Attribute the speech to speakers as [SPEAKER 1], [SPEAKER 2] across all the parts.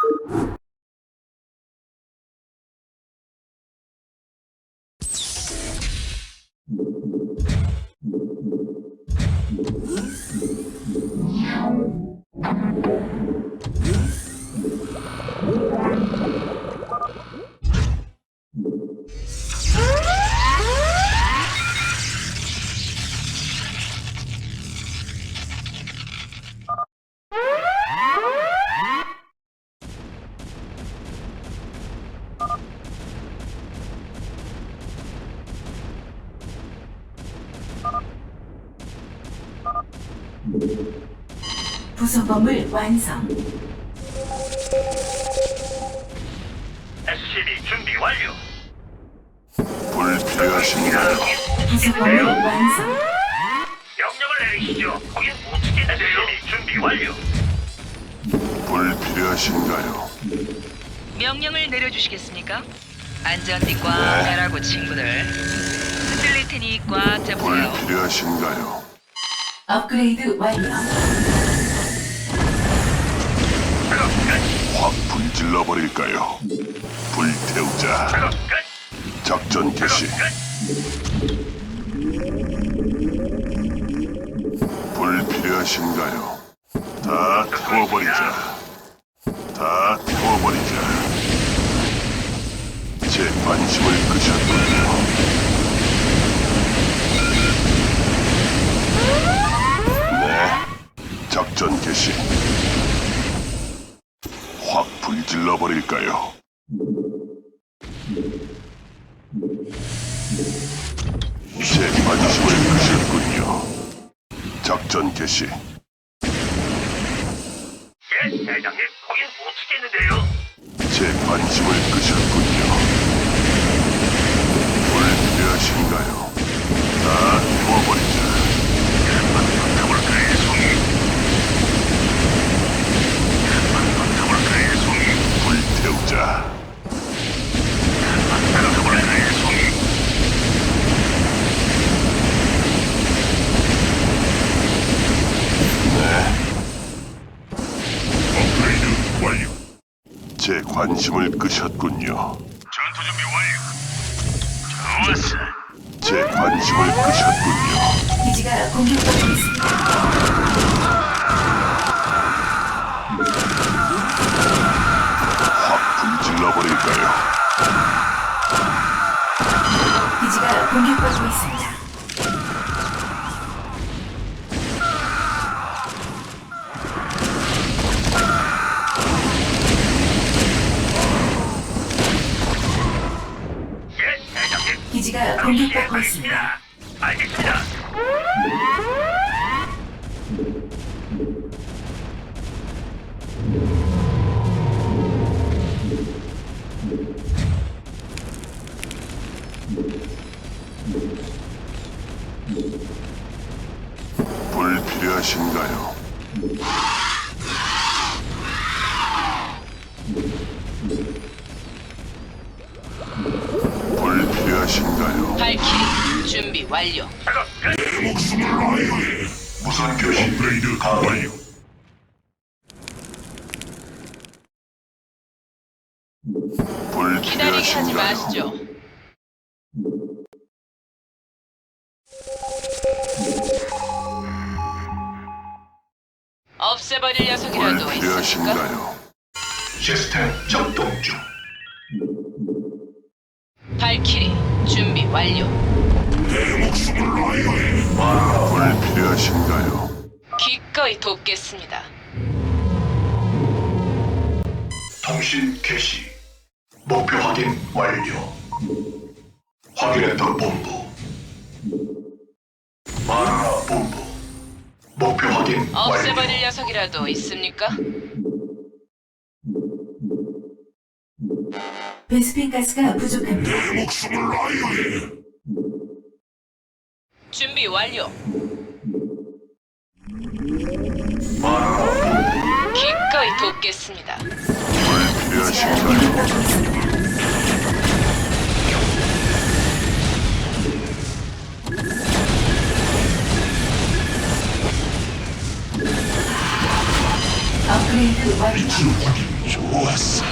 [SPEAKER 1] 부 속범을 완성.
[SPEAKER 2] SCB 준비 완료.
[SPEAKER 3] 불필요하신가요?
[SPEAKER 1] 부속범을 완성.
[SPEAKER 2] 명령을 내리시죠. 거긴 못 치겠는데요. SCB 준비 완료.
[SPEAKER 3] 불필요하신가요?
[SPEAKER 4] 명령을 내려주시겠습니까? 안전띠 꽉 매라고 친구들. 흔들릴 테니 꽉 잡으세요.
[SPEAKER 3] 불필요하신가요?
[SPEAKER 1] 업그레이드 완료.
[SPEAKER 3] 확 불질러 버릴까요? 불태우자. 작전 개시.
[SPEAKER 2] 끝.
[SPEAKER 3] 불필요하신가요? 다 태워버리자. 다 태워버리자. 제 관심을 끄셨군요. 네. 작전 개시. 확 불질러 버릴까요? 제 관심을 끄셨군요. 작전 개시.
[SPEAKER 2] 예, 대장님. 거긴 못 치겠는데요.
[SPEAKER 3] 제 관심을 끄셨군요. 제 관심을 끄셨군요.
[SPEAKER 2] 전투 준비 완료. 좋았어.
[SPEAKER 3] 제 관심을 끄셨군요.
[SPEAKER 1] 기지가 공격받고 있습니다.
[SPEAKER 3] 확 불질러 버릴까요?
[SPEAKER 1] 기지가 공격받고 있습니다. 기지가 공격받고 있습니다.
[SPEAKER 2] 알겠습니다.
[SPEAKER 3] 불필요하신가요? 불필요하신가요?
[SPEAKER 4] 완료.
[SPEAKER 2] 작업 끝.
[SPEAKER 3] 무선 교신 업그레이드 완료.
[SPEAKER 4] 기다리게 하지? 마시죠. 없애버릴 녀석이라도 있습니까?
[SPEAKER 3] 불필요하신가요?
[SPEAKER 5] 시스템 작동 중.
[SPEAKER 4] 발키리 준비 완료.
[SPEAKER 3] 불필요하신가요?
[SPEAKER 4] 기꺼이 돕겠습니다.
[SPEAKER 5] 통신 개시. 목표 확인 완료. 확인했다 본부. 마라 본부. 목표 확인 완료.
[SPEAKER 4] 없애버릴 녀석이라도 있습니까?
[SPEAKER 1] 베스핀 가스가 부족합니다.
[SPEAKER 4] 준비 완료. 기꺼이 돕겠습니다.
[SPEAKER 1] 업그레이드
[SPEAKER 4] 완료.
[SPEAKER 1] 좋았어.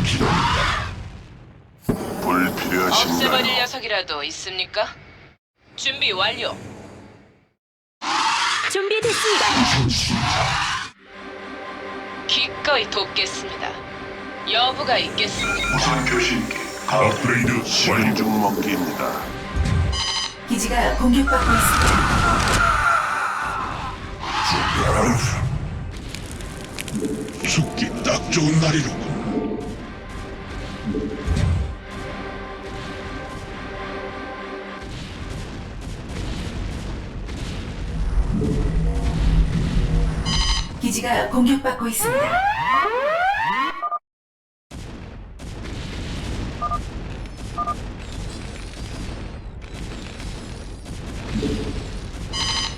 [SPEAKER 1] 불필요하신가요?
[SPEAKER 6] 없애버릴 녀석이라도 있습니까? 준비 완료.
[SPEAKER 7] 준비됐습니다.
[SPEAKER 6] 기꺼이 돕겠습니다. 여부가 있겠습니까?
[SPEAKER 5] 무선 교신기
[SPEAKER 1] 업그레이드 실중 먹기입니다.
[SPEAKER 4] 기지가 공격받고 있습니다.
[SPEAKER 1] 죽기 딱 좋은 날이로군.
[SPEAKER 4] 기지가 공격받고 있습니다.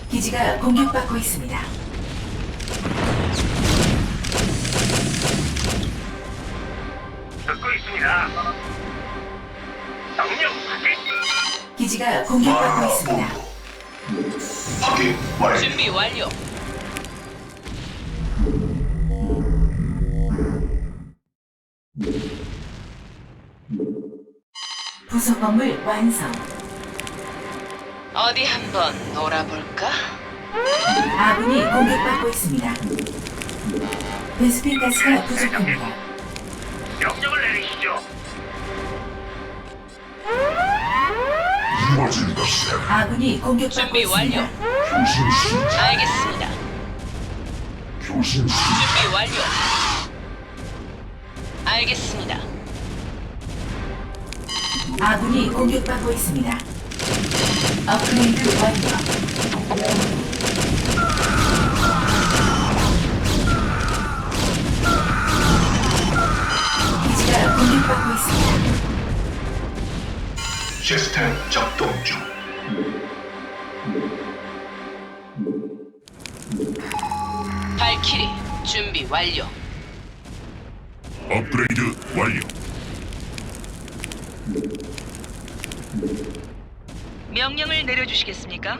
[SPEAKER 4] 기지가 공격받고 있습니다.
[SPEAKER 2] 듣고 있습니다. 명령 확인.
[SPEAKER 4] 기지가 공격받고 있습니다.
[SPEAKER 5] 확인 완료
[SPEAKER 6] 준비 완료.
[SPEAKER 4] 부속 건물 완성.
[SPEAKER 6] 어디 한번 놀아볼까?
[SPEAKER 4] 아군이 공격받고 있습니다. 베스핀 가스가 부족합니다.
[SPEAKER 2] 명령을 내리시죠.
[SPEAKER 1] 이루어진다, 쌤.
[SPEAKER 4] 아군이 공격받고
[SPEAKER 6] 준비 완료.
[SPEAKER 4] 있습니다.
[SPEAKER 1] 교신 시,
[SPEAKER 6] 알겠습니다.
[SPEAKER 1] 교신 시.
[SPEAKER 6] 준비 완료. 알겠습니다.
[SPEAKER 4] 아군이 공격받고 있습니다. 업그레이드 완료. 기지가 공격받고 있습니다.
[SPEAKER 5] 시스템 작동 중
[SPEAKER 6] 발키리 준비 완료.
[SPEAKER 1] 업그레이드 완료.
[SPEAKER 6] 명령을 내려주시겠습니까?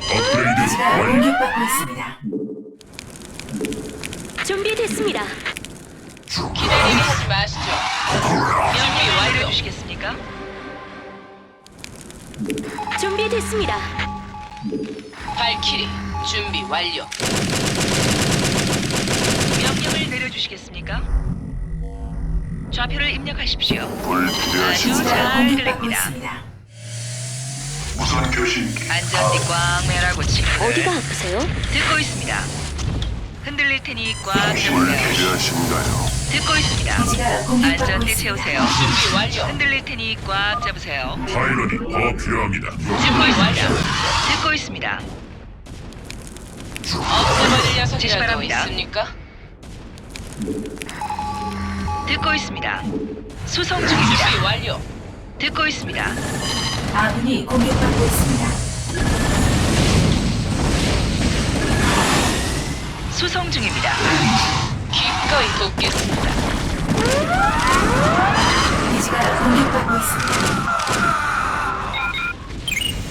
[SPEAKER 1] 업그레이드
[SPEAKER 4] 기지가
[SPEAKER 1] 완료.
[SPEAKER 4] 공격받고 있습니다.
[SPEAKER 7] 준비됐습니다.
[SPEAKER 6] 기다리게 하지 마시죠. 준비 완료. 주시겠습니까?
[SPEAKER 7] 준비됐습니다.
[SPEAKER 6] 발키리 준비 완료. 명령을 내려주시겠습니까? 좌표를 입력하십시오.
[SPEAKER 1] 불필요하신가요?
[SPEAKER 4] 기지가
[SPEAKER 6] 잘
[SPEAKER 4] 공격받고
[SPEAKER 6] 들립니다.
[SPEAKER 4] 있습니다.
[SPEAKER 5] 무선 교신기
[SPEAKER 6] 안전띠 꽉 매라고 친구들.
[SPEAKER 7] 어디가 아프세요?
[SPEAKER 6] 듣고 있습니다. 흔들릴 테니 꽉 잡으세요.
[SPEAKER 1] 불필요하신가요?
[SPEAKER 6] 듣고 있습니다.
[SPEAKER 4] 기지가 공격받고
[SPEAKER 6] 안전띠
[SPEAKER 4] 있습니다.
[SPEAKER 6] 채우세요. 준비 완료. 흔들릴 테니 꽉 잡으세요.
[SPEAKER 1] 파일럿이 더 필요합니다.
[SPEAKER 6] 준비 완료. 듣고 있습니다. 없애버릴 녀석이라도 있습니까? 듣고 있습니다. 수송 중입니다. 완료. 듣고 있습니다.
[SPEAKER 4] 아군이 공격받고 있습니다.
[SPEAKER 6] 수송 중입니다. 기꺼이 돕겠습니다.
[SPEAKER 4] 기지가 공격받고 있습니다.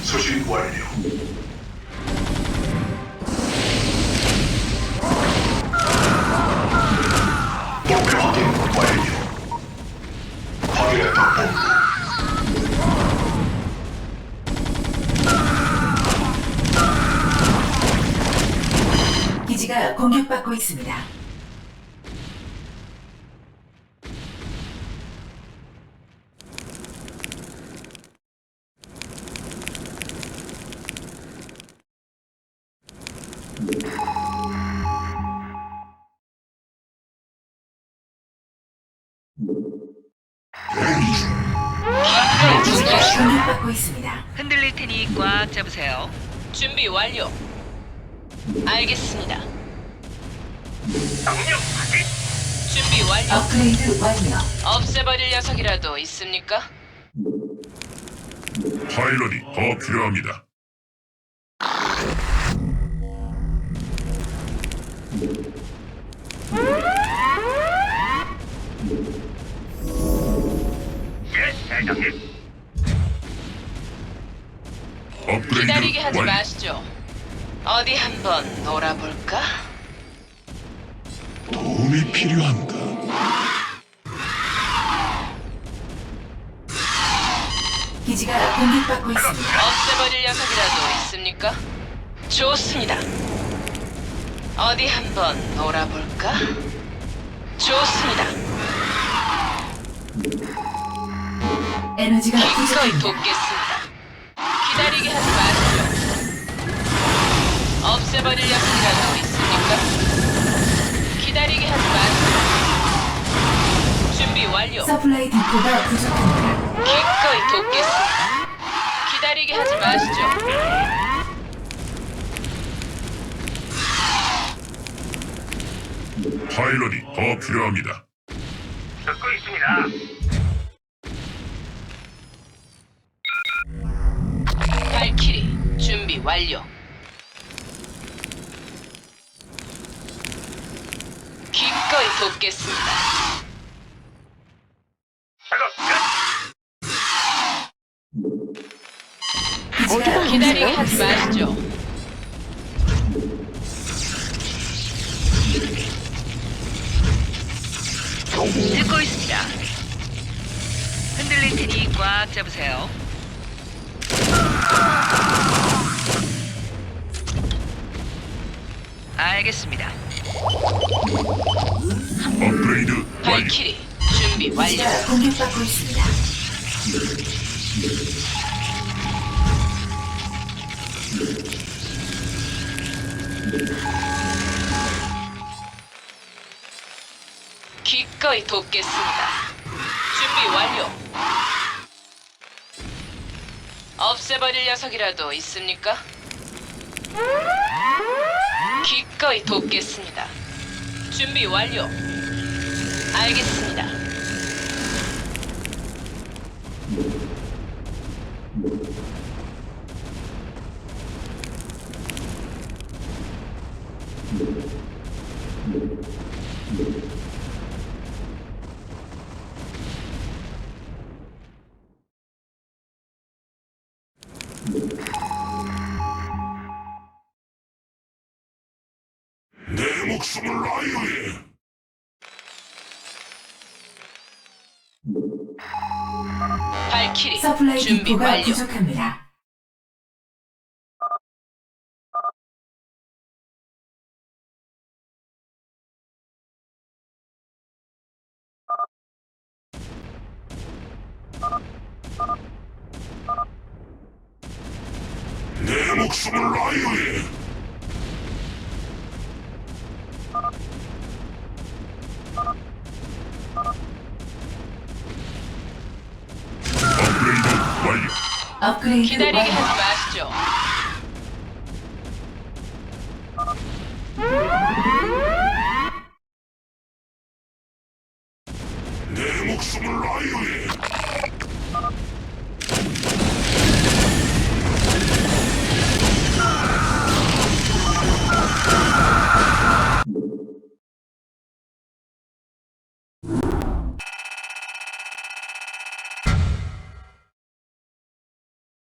[SPEAKER 5] 수신 완료 목표 확인
[SPEAKER 4] 기지가 공격받고 있습니다. 공격받고 있습니다.
[SPEAKER 6] 흔들릴 테니 꽉 잡으세요. 준비 완료. 알겠습니다.
[SPEAKER 2] 명령 확인.
[SPEAKER 6] 준비 완료.
[SPEAKER 4] 업그레이드 완료.
[SPEAKER 6] 없애버릴 녀석이라도 있습니까?
[SPEAKER 1] 파일럿이 더 필요합니다.
[SPEAKER 2] 예, 대장님.
[SPEAKER 3] 업그레이드
[SPEAKER 6] 기다리게 하지
[SPEAKER 3] 완료.
[SPEAKER 6] 마시죠. 어디 한번 놀아볼까?
[SPEAKER 3] 도움이 필요한가?
[SPEAKER 1] 기지가 공격받고 있습니다.
[SPEAKER 6] 없애버릴 녀석이라도 있습니까? 좋습니다. 어디 한번 놀아볼까? 좋습니다.
[SPEAKER 1] 에너지가
[SPEAKER 6] 기꺼이
[SPEAKER 1] 부족합니다.
[SPEAKER 6] 돕겠습니다. 기다리게 하지 마시죠. 없애버릴 녀석이라도 있습니까? 기다리게 하지 마시죠. 준비 완료.
[SPEAKER 1] 서플라이 디포가 부족합니다.
[SPEAKER 6] 기꺼이 돕겠습니다. 기다리게 하지 마시죠.
[SPEAKER 3] 파일럿이 더 필요합니다.
[SPEAKER 2] 듣고 있습니다.
[SPEAKER 6] 발키리 준비 완료. 기꺼이 돕겠습니다.
[SPEAKER 1] 기지가
[SPEAKER 6] 기다리게 하지. 마시죠.
[SPEAKER 4] 듣고 있습니다. 흔들릴 테니 꽉 잡으세요. 알겠습니다.
[SPEAKER 3] 업그레이드 완료.
[SPEAKER 6] 발키리 준비 완료.
[SPEAKER 1] 기지가 공격받고 있습니다.
[SPEAKER 6] 기꺼이 돕겠습니다. 준비 완료. 없애버릴 녀석이라도 있습니까? 기꺼이 돕겠습니다. 준비 완료. 알겠습니다.
[SPEAKER 3] 내 목숨을.
[SPEAKER 6] 발 키리
[SPEAKER 1] 서플라이
[SPEAKER 6] 준비
[SPEAKER 1] 디포가
[SPEAKER 6] 완료.
[SPEAKER 1] 부족합니다.
[SPEAKER 3] 내 목숨을. 업그레이드 완료.
[SPEAKER 1] 업그레이드
[SPEAKER 6] 기다리게
[SPEAKER 1] 완료.
[SPEAKER 6] 하지 마시죠.
[SPEAKER 3] 내 목숨을 아유해.